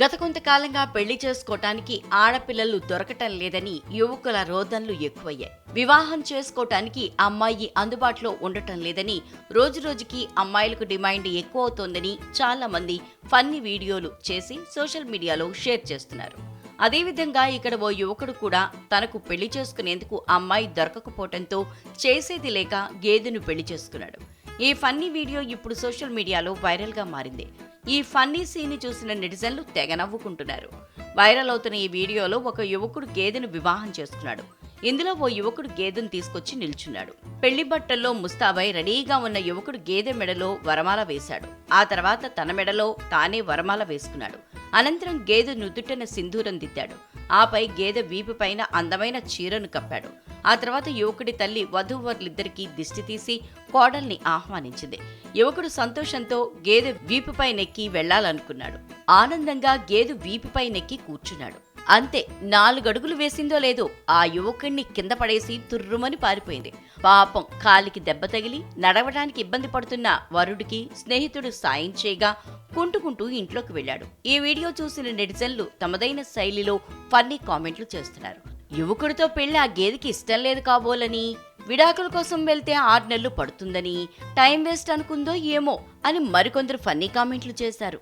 గత కొంతకాలంగా పెళ్ళి చేసుకోవటానికి ఆడపిల్లలు దొరకటం లేదని యువకుల రోదనలు ఎక్కువయ్యాయి. వివాహం చేసుకోవటానికి అమ్మాయి అందుబాటులో ఉండటం లేదని రోజురోజుకి అమ్మాయిలకు డిమాండ్ ఎక్కువ అవుతోందని చాలా మంది ఫన్నీ వీడియోలు చేసి సోషల్ మీడియాలో షేర్ చేస్తున్నారు. అదేవిధంగా ఇక్కడ ఓ యువకుడు కూడా తనకు పెళ్ళి చేసుకునేందుకు అమ్మాయి దొరకకపోవడంతో చేసేది లేక గేదెను పెళ్ళి చేసుకున్నాడు. ఈ ఫన్నీ వీడియో ఇప్పుడు సోషల్ మీడియాలో వైరల్గా మారింది. ఈ ఫన్నీ సీన్ చూసిన నెటిజన్లు తెగ నవ్వుకుంటున్నారు. వైరల్ అవుతున్న ఈ వీడియోలో ఒక యువకుడు గేదెను వివాహం చేసుకున్నాడు ఇందులో ఓ యువకుడు గేదెను తీసుకొచ్చి నిల్చున్నాడు. పెళ్ళి బట్టల్లో ముస్తాబై రెడీగా ఉన్న యువకుడు గేదె మెడలో వరమాల వేశాడు. ఆ తర్వాత తన మెడలో తానే వరమాల వేసుకున్నాడు. అనంతరం గేదె నుదుటన సింధూరం దిద్దాడు. ఆపై గేదె వీపు పైన అందమైన చీరను కప్పాడు. ఆ తర్వాత యువకుడి తల్లి వధూవరులిద్దరికీ దిష్టి తీసి కోడల్ని ఆహ్వానించింది. యువకుడు సంతోషంతో గేదె వీపుపై నెక్కి వెళ్ళాలనుకున్నాడు ఆనందంగా గేదె వీపుపై నెక్కి కూర్చున్నాడు. అంతే నాలుగడుగులు వేసిందో లేదో ఆ యువకుణ్ణి కింద పడేసి తుర్రుమని పారిపోయింది. పాపం కాలికి దెబ్బ తగిలి నడవడానికి ఇబ్బంది పడుతున్న వరుడికి స్నేహితుడు సాయం చేయగా కుంటుకుంటూ ఇంట్లోకి వెళ్ళాడు. ఈ వీడియో చూసిన నెటిజన్లు తమదైన శైలిలో ఫన్నీ కామెంట్లు చేస్తున్నారు. యువకుడితో పెళ్ళి ఆ గేదెకి ఇష్టం లేదు కాబోలని విడాకుల కోసం వెళ్తే ఆరు నెలలు పడుతుందని టైం వేస్ట్ అనుకుందో ఏమో అని మరికొందరు ఫన్నీ కామెంట్లు చేశారు.